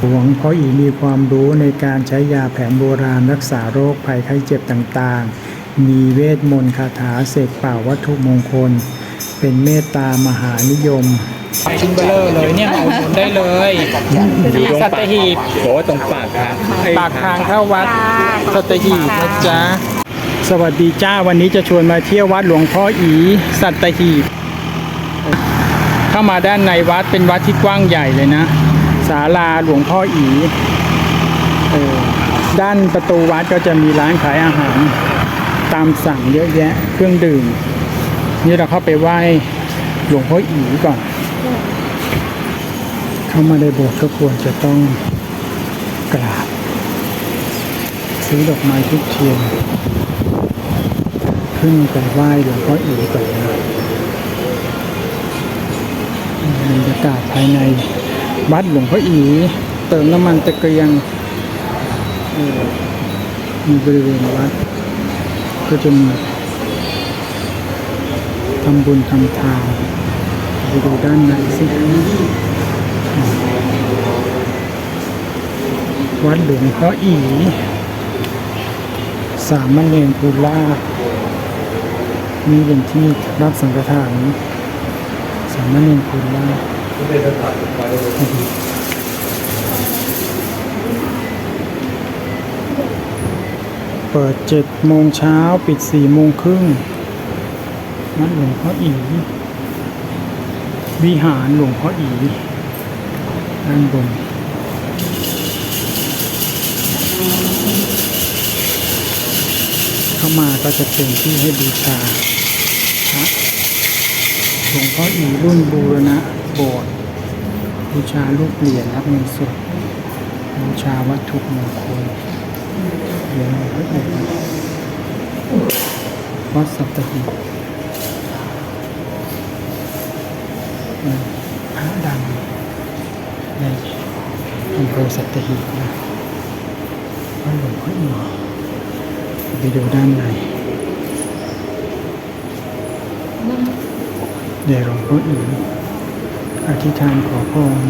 หลวงพ่ออีมีความรู้ในการใช้ยาแผนโบราณรักษาโรคภัยไข้เจ็บต่างๆ มีเวทมนต์คาถาเสกเป่าวัตถุมงคล เป็นเมตตามหานิยมชิ้นเบลอเลยเนี่ยมาอุดหนุนได้เลยที่สัตหีบบอกว่าตรงปากทางไอ้ปากทางเข้าวัดสัตหีบนะจ๊ะสวัสดีจ้าวันนี้จะชวนมาเที่ยววัดหลวงพ่ออีสัตหีบ เข้ามาด้านในวัดเป็นวัดที่กว้างใหญ่เลยนะ ศาลาหลวงพ่ออีออด้านประตูวัดก็จะมีร้านขายอาหาร ตามสั่งเยอะแยะเครื่องดื่ม นี่เราเข้าไปไหว้หลวงพ่ออีก่อน เข้ามาในโบสถ์ก็ควรจะต้องกราบซื้อดอกไม้ทุกเทียน ขึ้นไปไหว้หลวงพ่ออีก่อนนะบรรยากาศภายใน วัดหลวงพ่ออีเติมน้ำมันตะเกียงมีบริเวณวัด ก็จะมีทำบุญทำทานไปดูด้านในสิวัดหลวงพ่ออี สามเณรภูลาภนี่เป็นที่รับสังฆทานสามเณรภูลา เปิดเจ็ดโมงเช้าปิดสี่โมงครึ่งวัดหลวงพ่ออี วิหารหลวงพ่ออีด้านบนเข้ามาก็จะเป็นที่ให้บูชาพระหลวงพ่ออีรุ่นบูรณะ โบสถ์บูชาลูกเหรียญรับเงินสดบูชาวัตถุมงคลเหรียญหลวงพ่ออีวัดสัตหีบพระดังในอำเภอสัตหีบนะวัดหลวงพ่ออีไปดูด้านในเดี๋ยวหลวงพ่ออี อธิษฐานขอพร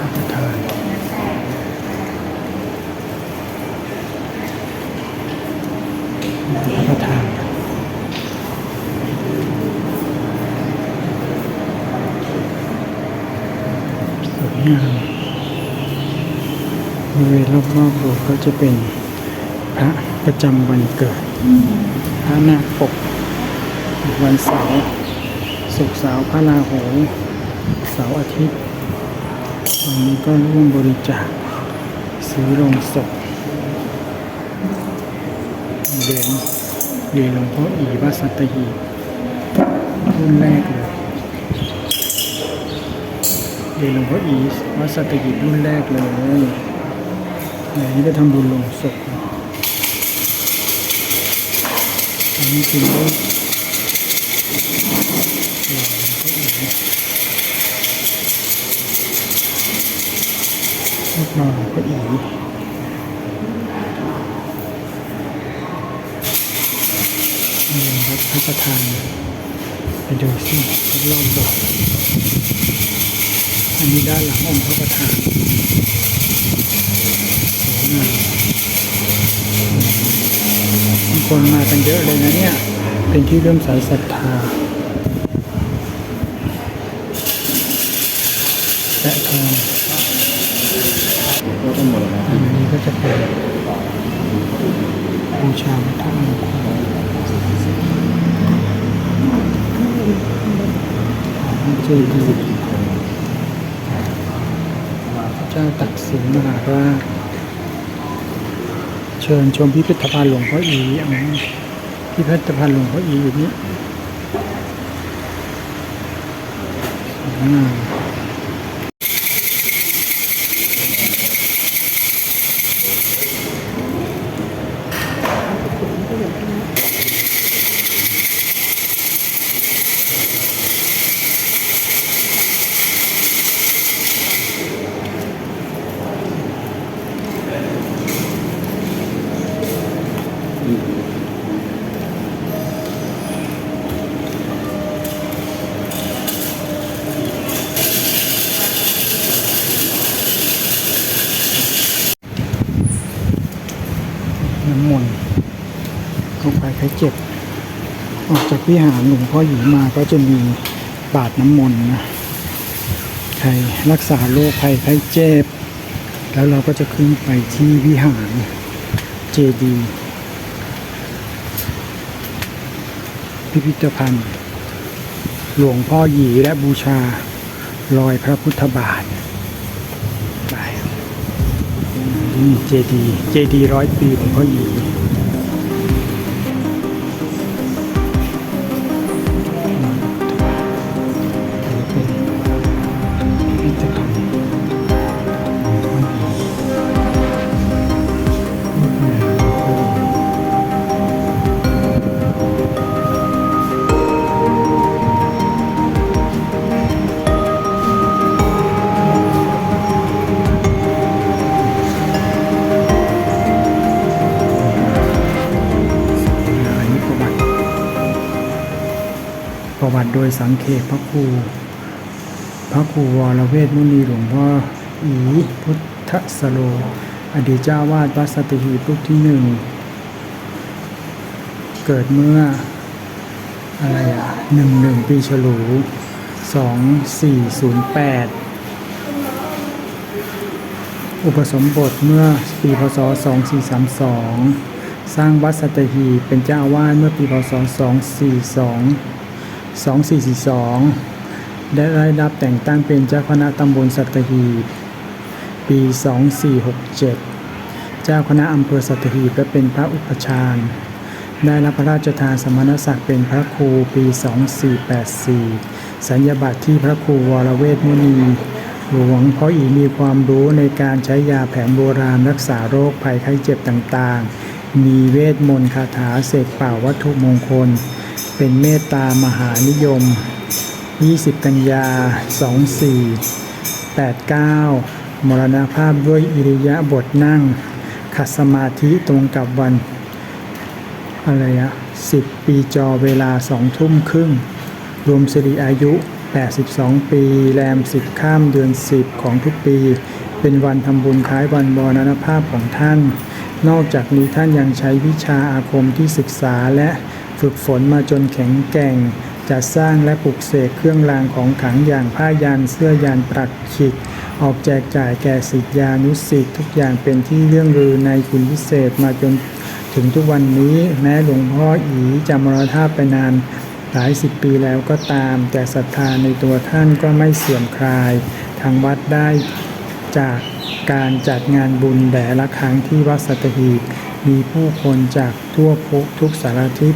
อธิษฐานพระประธานสวยงามบริเวณรอบๆโบสถ์ก็จะเป็นพระ ประจำวันเกิดพระนาคปก วันเสาร์ศุกร์เสาร์พระราหูเสาร์อาทิตย์วันนี้ก็ร่วมบริจาคซื้อลงศพเหรียญเรียญหลวงพ่ออีวัสัตหีรุ่นแรกเลยเรียนหลวงพ่ออีวัสัตหีรุ่นแรกเลยไหนได้ทำบุญลงศพ อันนี้คือรูปหล่อหลวงพ่ออีรูปหล่อหลวงพ่ออีนี่ครับพระประธาน ไปดูสิรอบๆอันนี้ด้านหลังองค์พระประธานสวยงามบาง คนมากันเยอะเลยนะเนี่ย เป็นที่เริ่มสายศรัทธา และทองก็อันนี้ก็จะเป็นบูชาวัตถุมงคลของเจดีย์เจ้าตักสินมหาราช เชิญชมพิพิธภัณฑ์หลวงพ่ออีอ๋อพิพิธภัณฑ์หลวงพ่ออีอยู่นี้สวยงาม น้ำมนต์ลงไปใครเจ็บ ออกจากวิหารหลวงพ่อหยีมาก็จะมีบาทน้ำมนต์นะใครรักษาโรคภัยไข้เจ็บ แล้วเราก็จะขึ้นไปที่วิหารเจดีย์พิพิธภัณฑ์ หลวงพ่อหยีและบูชารอยพระพุทธบาทไปนี่ เจดี เจดีร้อยปีของพ่ออยี โดยสังเขปพระครู พระครูวรเวทมุนีหลวงพ่ออีพุทธสโล อดีตเจ้าวาดวัดสัตหีบรูปที่หนึ่ง เกิดเมื่ออะไรอะหนึ่งหนึ่งปีฉลูสองสี่ศูนย์แปดอุปสมบทเมื่อปีพศ 2432 สร้างวัดสัตหีเป็นเจ้าอาวาสเมื่อปีพศ 242 2442 ได้ได้รับแต่งตั้งเป็นเจ้าคณะตำบลสัตหีบปี 2467 เจ้าคณะอำเภอสัตหีบและเป็นพระอุปชาย์ได้รับพระราชทานสมณศักดิ์เป็นพระครูปี 2484 สัญญาบัตรที่พระครูวรเวทมุนี หลวงพ่ออีมีความรู้ในการใช้ยาแผนโบราณรักษาโรคภัยไข้เจ็บต่างๆ มีเวทมนต์คาถาเสกเป่าวัตถุมงคล เป็นเมตตามหานิยม 20 กันยา 2489 มรณภาพด้วยอิริยาบถนั่ง ขัดสมาธิตรงกับวัน อะไรอะ10 ปีจอเวลา 2 ทุ่มครึ่ง รวมสิริอายุ 82 ปี แรม 10 ข้ามเดือน 10 ของทุกปี เป็นวันทำบุญคล้ายวันบรณภาพของท่าน นอกจากนี้ท่านยังใช้วิชาอาคมที่ศึกษาและฝึกฝนมาจนแข็งแกร่ง จัดสร้างและปลุกเสกเครื่องรางของขังอย่างผ้ายันเสื้อยันปรักขิกออกแจกจ่ายแก่ศิษยานุศิษย์ทุกอย่างเป็นที่เรื่องลือในคุณพิเศษมาจนถึงทุกวันนี้แม้หลวงพ่ออีจะมรณภาพไปนานหลายสิบปีแล้วก็ตาม แต่ศรัทธาในตัวท่านก็ไม่เสื่อมคลาย ทางวัดได้จาก การจัดงานบุญแต่ละครั้งที่วัดสัตหีบมีผู้คนจากทั่วทุกสารทิศ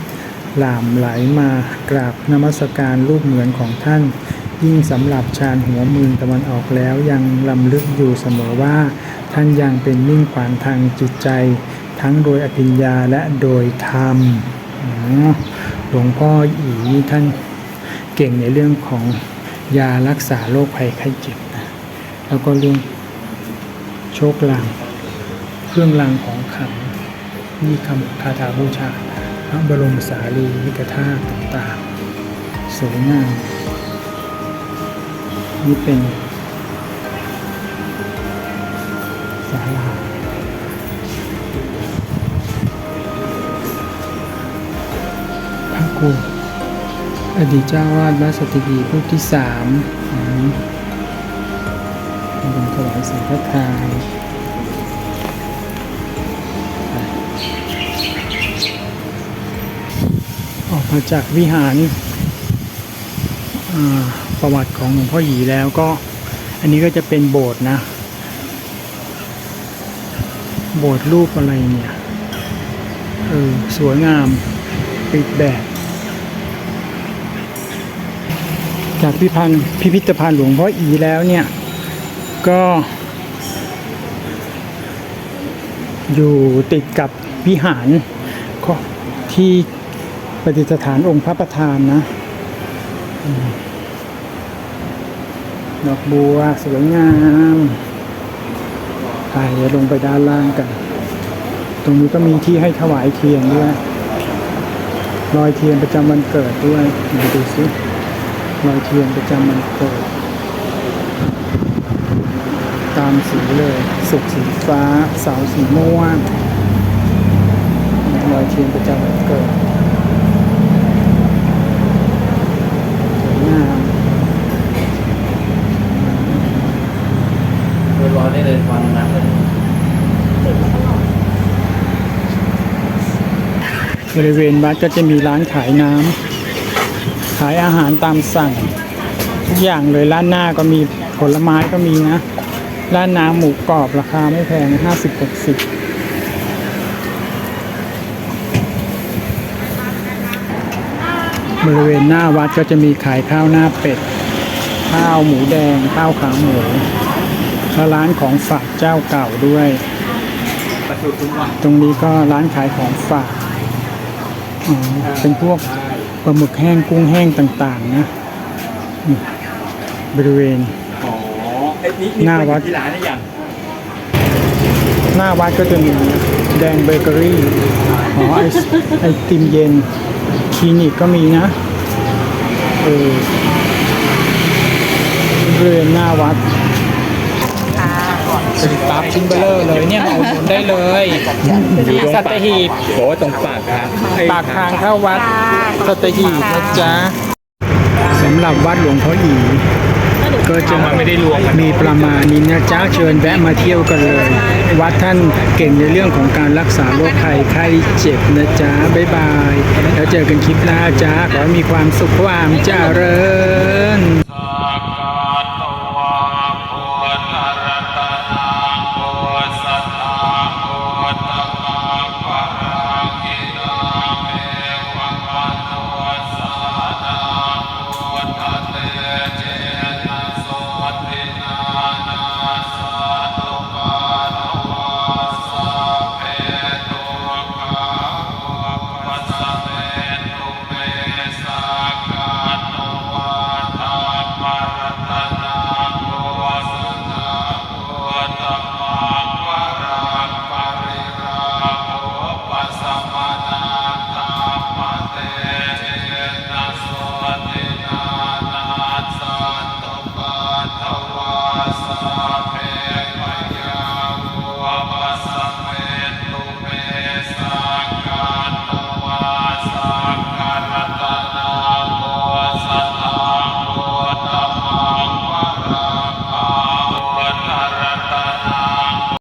หลามไหลมากราบนมัสการรูปเหมือนของท่าน ยิ่งสำหรับชาญหัวเมืองตะวันออกแล้วยังลำลึกอยู่เสมอว่า ท่านยังเป็นมิ่งขวัญทางจิตใจ ทั้งโดยอภิญญาและโดยธรรมหลวงพ่ออีนี่ท่านเก่งในเรื่องของยารักษาโรคภัยไข้เจ็บนะแล้วก็เรื่อง โชคลาง เครื่องรางของขลังมีคำคาถาบูชาพระบรมสารีริกธาตุต่างๆสวยงามนี่เป็นศาลาพระครูอดีตเจ้าวาดวัดสติกีรูปที่สามอ วายสังฆทานออกมาจากวิหารประวัติของหลวงพ่อหยีแล้วก็อันนี้ก็จะเป็นโบสถ์นะ โบสถ์รูปอะไรเนี่ยเออสวยงามปิดแบบจากพิพันธ์พิพิธภัณฑ์หลวงพ่ออีแล้วเนี่ย ก็ อยู่ติดกับวิหารที่ประดิษฐานองค์พระประธานนะดอกบัวสวยงามไปเดี๋ยวลงไปด้านล่างกัน ตรงนี้ก็มีที่ให้ถวายเทียนด้วยรอยเทียนประจำวันเกิดด้วยมาดูซิรอยเทียนประจำวันเกิด ตามสีเลย สุกสีฟ้า เสาสีม่วงรอยเทียนประจำวันเกิดสวยงามเรียบร้อยได้เลยวันนั้นเลยบริเวณวัดก็จะมีร้านขายน้ำขายอาหารตามสั่ง ทุกอย่างเลยร้านหน้าก็มีผลไม้ก็มีนะ ร้านน้ำหมูกรอบราคาไม่แพงห้าสิบหกสิบบริเวณหน้าวัดก็จะมีขายข้าวหน้าเป็ด ข้าวหมูแดง ข้าวขาหมูและร้านของฝากเจ้าเก่าด้วย ตรงนี้ก็ร้านขายของฝากเป็นพวกปลาหมึกแห้งกุ้งแห้งต่างๆนะบริเวณ ไอ้นี่หน้าวัด ที่ร้านนี่ยังหน้าวัดก็จะมีแดงเบเกอรี่อ๋อไอศไอติมเย็นคลินิกก็มีนะเออบริเวณหน้าวัดเป็นปั๊บชิ้นเบลเลอร์เลยเนี่ยมาอุดหนุนได้เลยสัตหีบบอกว่าตรงปากทางไอ้ปากทางเข้าวัดสัตหีบนะจ๊ะสำหรับวัดหลวงพ่ออี ก็จะมาไม่ได้รวมกันมีประมาณนี้นะจ้าเชิญแวะมาเที่ยวกันเลย วัดท่านเก่งในเรื่องของการรักษาโรคภัยไข้เจ็บนะจ้าบ๊ายบาย แล้วเจอกันคลิปหน้าจ้าขอให้มีความสุขความเจริญ